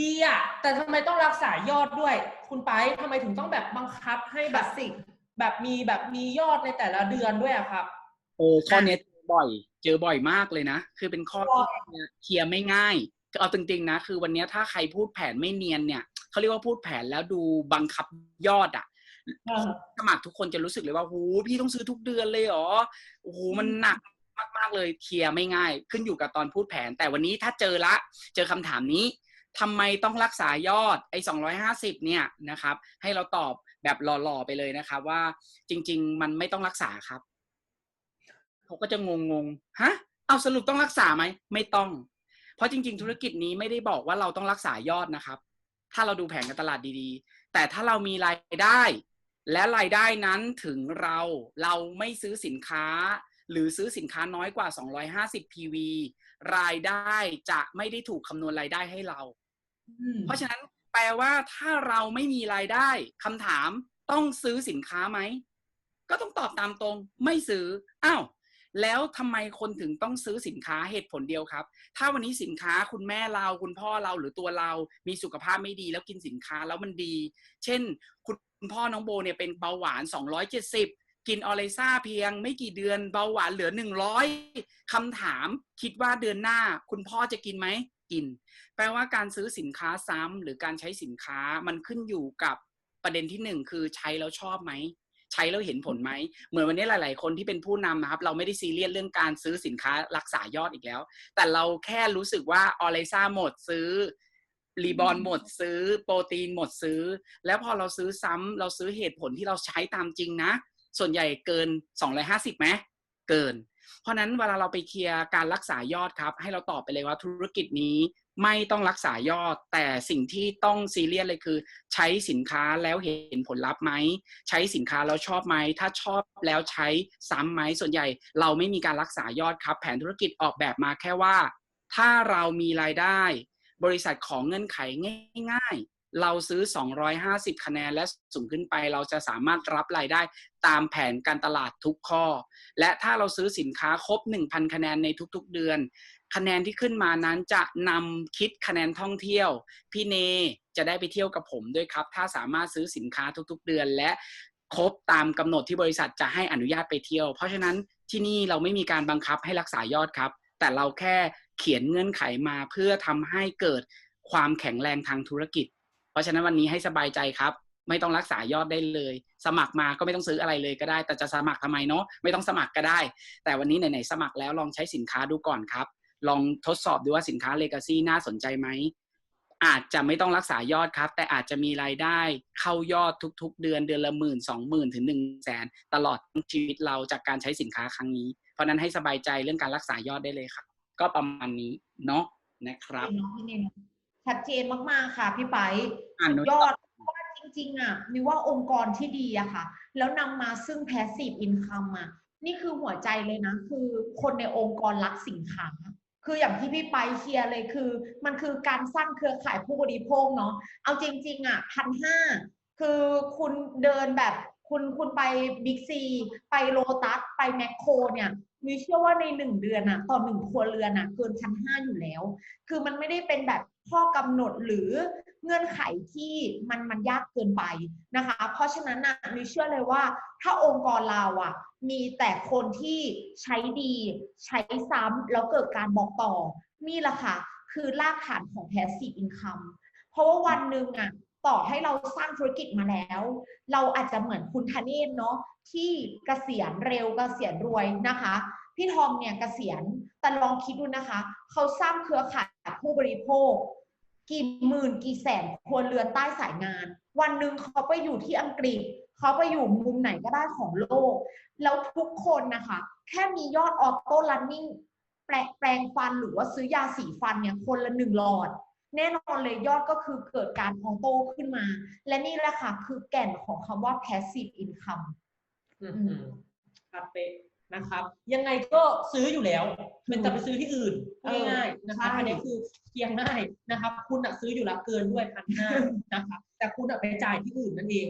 ดีอะแต่ทำไมต้องรักษายอดด้วย คุณไปทำไมถึงต้องแบบบังคับให้แบบสิกแบบมีแบบมียอดในแต่ละเดือนด้วยอะครับโอ้ข้อเนี้ยเจอบ่อย เจอบ่อยมากเลยนะ คือเป็นข้อที่เคลียร์ไม่ง่ายคือเอาจริงๆนะ คือวันเนี้ยถ้าใครพูดแผนไม่เนียนเนี่ยเขาเรียกว่าพูดแผนแล้วดูบังคับยอดอะเออสมัครทุกคนจะรู้สึกเลยว่าโหพี่ต้องซื้อทุกเดือนเลยเหรอโอ้โหมันหนักมากๆเลยเคลียร์ไม่ง่าย ขึ้นอยู่กับตอนพูดแผน แต่วันนี้ถ้าเจอละ เจอคำถามนี้ ทำไมต้องรักษายอดไอ้สองร้อยห้าสิบเนี่ยนะครับ ให้เราตอบแบบหล่อๆไปเลยนะครับ ว่าจริง ๆ มันไม่ต้องรักษาครับเขาก็จะงงๆฮะเอาสรุปต้องรักษาไหมไม่ต้อง เพราะจริง ๆ ธุรกิจนี้ไม่ได้บอกว่าเราต้องรักษายอดนะครับ ถ้าเราดูแผนการตลาดดีๆ แต่ถ้าเรามีรายได้ และรายได้นั้นถึงเราเราไม่ซื้อสินค้า หรือซื้อสินค้าน้อยกว่า 250 PV รายได้จะไม่ได้ถูกคำนวณรายได้ให้เรา เพราะฉะนั้นแปลว่าถ้าเราไม่มีรายได้คำถามต้องซื้อสินค้าไหม ก็ต้องตอบตามตรง ไม่ซื้ออ้าวแล้วทำไมคนถึงต้องซื้อสินค้าเหตุผลเดียวครับ ถ้าวันนี้สินค้าคุณแม่เราคุณพ่อเราหรือตัวเรา มีสุขภาพไม่ดีแล้วกินสินค้าแล้วมันดี เช่น คุณพ่อน้องโบเนี่ยเป็นเบาหวาน 270 กินออเลซ่าเพียง ไม่กี่เดือนเบาหวานเหลือ 100คำถามคิดว่าเดือนหน้า คุณพ่อจะกินไหม กิน แปลว่าการซื้อสินค้าซ้ำหรือการใช้สินค้ามันขึ้นอยู่กับประเด็นที่หนึ่งคือใช้แล้วชอบไหมใช้แล้วเห็นผลไหม เหมือนวันนี้หลาย ๆ คนที่เป็นผู้นำนะครับ เราไม่ได้ซีเรียสเรื่องการซื้อสินค้ารักษายอดอีกแล้ว แต่เราแค่รู้สึกว่าออเลซ่าหมดซื้อรีบอลหมดซื้อ โปรตีนหมดซื้อ แล้วพอเราซื้อซ้ำเราซื้อเหตุผลที่เราใช้ตามจริงนะ ส่วนใหญ่เกิน 250ไหม เกิน เพราะนั้นเวลาเราไปเคลียร์การรักษายอดครับ ให้เราตอบไปเลยว่าธุรกิจนี้ไม่ต้องรักษายอด แต่สิ่งที่ต้องซีเรียสเลยคือ ใช้สินค้าแล้วเห็นผลลัพธ์ไหมใช้สินค้าแล้วชอบไหมถ้าชอบแล้วใช้ซ้ำไหมส่วนใหญ่ เราไม่มีการรักษายอดครับ แผนธุรกิจออกแบบมาแค่ว่า ถ้าเรามีรายได้ บริษัทของเงื่อนไขง่าย เราซื้อ 250 คะแนนและสูงขึ้นไป เราจะสามารถรับรายได้ตามแผนการตลาดทุกข้อ และถ้าเราซื้อสินค้าครบ 1,000 คะแนนในทุกๆเดือน คะแนนที่ขึ้นมานั้นจะนำคิดคะแนนท่องเที่ยว พี่เนจะได้ไปเที่ยวกับผมด้วยครับ ถ้าสามารถซื้อสินค้าทุกๆเดือน และครบตามกำหนดที่บริษัทจะให้อนุญาตไปเที่ยว เพราะฉะนั้นที่นี่เราไม่มีการบังคับให้รักษายอดครับ แต่เราแค่เขียนเงื่อนไขมาเพื่อทำให้เกิดความแข็งแรงทางธุรกิจ ราะฉะนั้นวันนี้ให้สบายใจครับ ไม่ต้องรักษายอดได้เลย สมัครมาก็ไม่ต้องซื้ออะไรเลยก็ได้ แต่จะสมัครทำไมเนาะไม่ต้องสมัครก็ได้ แต่วันนี้ไหนๆสมัครแล้วลองใช้สินค้าดูก่อนครับ ลองทดสอบดูว่าสินค้าเลกาซี่น่าสนใจไหมอาจจะไม่ต้องรักษายอดครับ แต่อาจจะมีรายได้เข้ายอดทุก ๆ เดือนเดือนละหมื่นสองหมื่นถึงหนึ่งแสนตลอดชีวิตเราจากการใช้สินค้าครั้งนี้ เพราะนั้นให้สบายใจเรื่องการรักษายอดได้เลยครับ ก็ประมาณนี้เนาะนะครับ ชัดเจนมากๆค่ะพี่ไปอ่านสุนุดยอดเพราะว่าจริง ๆอะมีว่าองค์กรที่ดีอะค่ะ แล้วนำมาซึ่ง passive income อะนี่คือหัวใจเลยนะ คือคนในองค์กรรักสินค้าคืออย่างที่พี่ไปเคลียร์เลยคือ มันคือการสร้างเครือข่ายผู้บริโภคเนาะเอาจริง ๆอะพันห้าคือคุณเดินแบบคุณคุณไปบิ๊กซีไปโลตัสไปแมคโครเนี่ยมีเชื่อว่าในหนึ่งเดือนอะต่อหนึ่งครัวเรือนอะเกินพันห้าอยู่แล้ว คือมันไม่ได้เป็นแบบ ข้อกำหนดหรือเงื่อนไขที่มันมันยากเกินไปนะคะ เพราะฉะนั้นนะมีเชื่อเลยว่า ถ้าองค์กรเราอะมีแต่คนที่ใช้ดีใช้ซ้ำแล้วเกิดการบอกต่อ นี่แหละค่ะ คือรากฐานของ passive income เพราะว่าวันหนึ่งอะ ต่อให้เราสร้างธุรกิจมาแล้ว เราอาจจะเหมือนคุณธเนศเนาะที่เกษียณเร็วเกษียณรวยนะคะ พี่ทอมเนี่ยเกษียณแต่ลองคิดดูนะคะ เขาสร้างเครือข่ายผู้บริโภค กี่หมื่นกี่แสนครัวเรือนใต้สายงาน วันหนึ่งเขาไปอยู่ที่อังกฤษ เขาไปอยู่มุมไหนก็ได้ของโลก แล้วทุกคนนะคะ แค่มียอดออโต้ลันนิ่งแปลแปลงฟันหรือว่าซื้อยาสีฟันเนี่ยคนละหนึ่งหลอด แน่นอนเลยยอดก็คือเกิดการออโต้ขึ้นมา และนี่แหละค่ะคือแก่นของคำว่า passive income อืมครับเป๊ะนะครับ ยังไงก็ซื้ออยู่แล้ว มันจะไปซื้อที่อื่นเออง่ายๆนะคะใช่อันนี้คือเพียงง่ายนะครับ คุณอะซื้ออยู่แล้วเกินด้วยพันห้านะคะแต่คุณอะไปจ่ายที่อื่นนั่นเอง